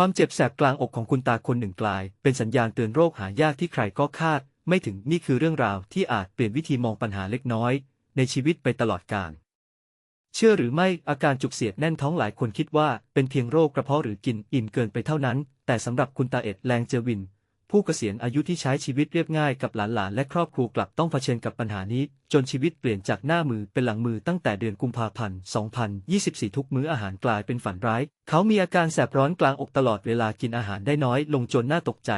ความเจ็บแสบกลางอกของคุณตาคนหนึ่งกลาย เป็นสัญญาณเตือนโรคหายากที่ใครก็คาด ไม่ถึงนี่คือเรื่องราวที่อาจเปลี่ยนวิธีมองปัญหาเล็กน้อย ในชีวิตไปตลอดกาลเชื่อหรือไม่อาการจุกเสียดแน่นท้องหลายคนคิดว่าเป็นเพียงโรคกระเพาะหรือกินอิ่มเกินไปเท่านั้น แต่สำหรับคุณตาเอ็ดแรงเจอวิน ผู้เกษียณอายุที่ใช้ชีวิตเรียบง่ายกับหลานๆและครอบครัวกลับต้องเผชิญกับปัญหานี้ จนชีวิตเปลี่ยนจากหน้ามือเป็นหลังมือตั้งแต่เดือนกุมภาพันธ์ 2024 ทุกมื้ออาหารกลายเป็นฝันร้าย เขามีอาการแสบร้อนกลางอกตลอดเวลากินอาหารได้น้อยลงจนน่าตกใจ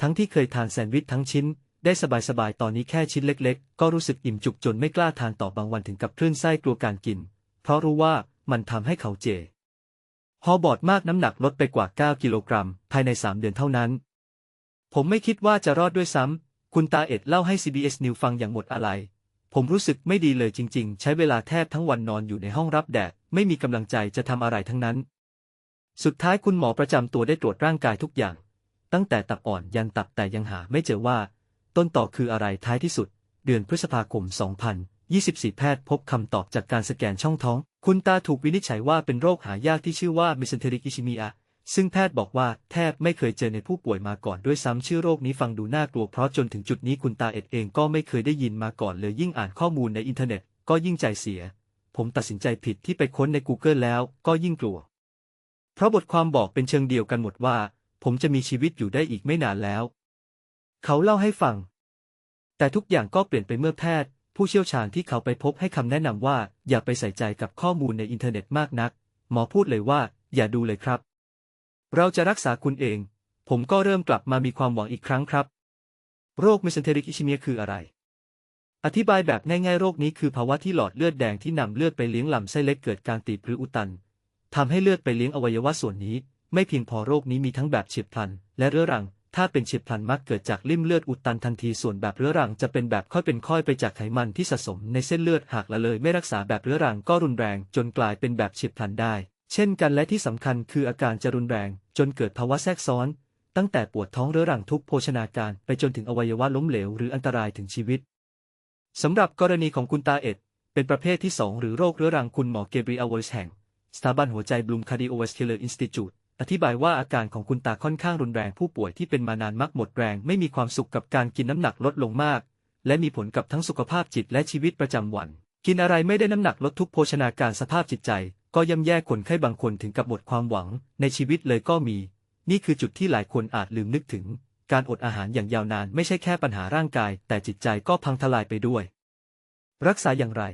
ทั้งที่เคยทานแซนด์วิชทั้งชิ้น ได้สบายๆ ตอนนี้แค่ชิ้นเล็กๆ ก็รู้สึกอิ่มจุกจนไม่กล้าทานต่อบางวันถึงกับคลื่นไส้กลัวการกิน เพราะรู้ว่ามันทำให้เขาเจฮอบอดมากน้ำหนักลดไปกว่า 9 กิโลกรัม ภายใน 3 เดือนเท่านั้น ผมไม่คิดว่าจะรอดด้วยซ้ำ คุณตาเอ็ดเล่าให้ CBS News ฟังอย่างหมดอะไร ผมรู้สึกไม่ดีเลยจริง ๆ ใช้เวลาแทบทั้งวันนอนอยู่ในห้องรับแดด ไม่มีกำลังใจจะทำอะไรทั้งนั้น สุดท้ายคุณหมอประจำตัวได้ตรวจร่างกายทุกอย่าง ตั้งแต่ตับอ่อนยันตับแต่ยังหาไม่เจอว่า ต้นต่อคืออะไรท้ายที่สุด เดือนพฤษภาคม 2024 แพทย์พบคำตอบจากการสแกนช่องท้อง คุณตาถูกวินิจฉัยว่าเป็นโรคหายากที่ชื่อว่า mesenteric ischemia ซึ่งแพทย์บอกว่าแทบไม่เคยเจอในผู้ป่วยมาก่อนด้วยซ้ำชื่อโรคนี้ฟังดูน่ากลัวเพราะจนถึงจุดนี้คุณตาเอ็ดเองก็ไม่เคยได้ยินมาก่อนเลยยิ่งอ่านข้อมูลในอินเทอร์เน็ตก็ยิ่งใจเสีย ผมตัดสินใจผิดที่ไปค้นใน Google แล้วก็ยิ่งกลัว เพราะบทความบอกเป็นเชิงเดียวกันหมดว่า ผมจะมีชีวิตอยู่ได้อีกไม่นานแล้ว เขาเล่าให้ฟัง แต่ทุกอย่างก็เปลี่ยนไปเมื่อแพทย์ ผู้เชี่ยวชาญที่เขาไปพบให้คำแนะนำว่า อย่าไปใส่ใจกับข้อมูลในอินเทอร์เน็ตมากนัก หมอพูดเลยว่า อย่าดูเลยครับ เราจะรักษาคุณเอง ผมก็เริ่มกลับมามีความหวังอีกครั้งครับ โรค mesenteric ischemia คืออะไร อธิบายแบบง่ายๆ โรคนี้คือภาวะที่หลอดเลือดแดงที่นำเลือดไปเลี้ยงลำไส้เล็กเกิดการตีบหรืออุดตันทำให้เลือดไปเลี้ยงอวัยวะส่วนนี้ ไม่เพียงพอโรคนี้มีทั้งแบบเฉียบพลัน และเรื้อรัง ถ้าเป็นเฉียบพลันมักเกิดจากริ่มเลือดอุดตันทันทีส่วนแบบเรื้อรังจะเป็นแบบค่อยเป็นค่อยไปจากไขมันที่สะสมในเส้นเลือดหากละเลยไม่รักษาแบบเรื้อรังก็รุนแรง จนกลายเป็นแบบเฉียบพลันได้ เช่นกันและที่สำคัญคืออาการจะรุนแรง จนเกิดภาวะแทรกซ้อน ตั้งแต่ปวดท้องเรื้อรังทุกโภชนาการไปจนถึงอวัยวะล้มเหลวหรืออันตรายถึงชีวิตสำหรับกรณีของคุณตาเอ็ด เป็นประเภทที่ 2 หรือโรคเรื้อรังคุณหมอเกเบรียลวอลส์แห่ง สถาบันหัวใจบลูมคาร์ดิโอวัสคิลเลอร์อินสติจูตอธิบายว่าอาการของคุณตาค่อนข้างรุนแรงผู้ป่วยที่เป็นมานานมักหมดแรงไม่มีความสุขกับการกินน้ำหนักลดลงมาก และมีผลกับทั้งสุขภาพจิตและชีวิตประจำวัน กินอะไรไม่ได้น้ำหนักลดทุกโภชนาการสภาพจิตใจ ก็ย่ำแย่คนไข้บางคนถึงกับหมดความหวังในชีวิตเลยก็มี นี่คือจุดที่หลายคนอาจลืมนึกถึง การอดอาหารอย่างยาวนานไม่ใช่แค่ปัญหาร่างกาย แต่จิตใจก็พังทลายไปด้วย รักษาอย่างไร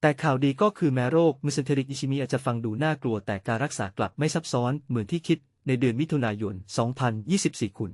แต่ข่าวดีก็คือแม้โรคมิสเทริกอิชิมีอาจจะฟังดูน่ากลัวแต่การรักษากลับไม่ซับซ้อนเหมือนที่คิดในเดือนมิถุนายน 2024 คุณ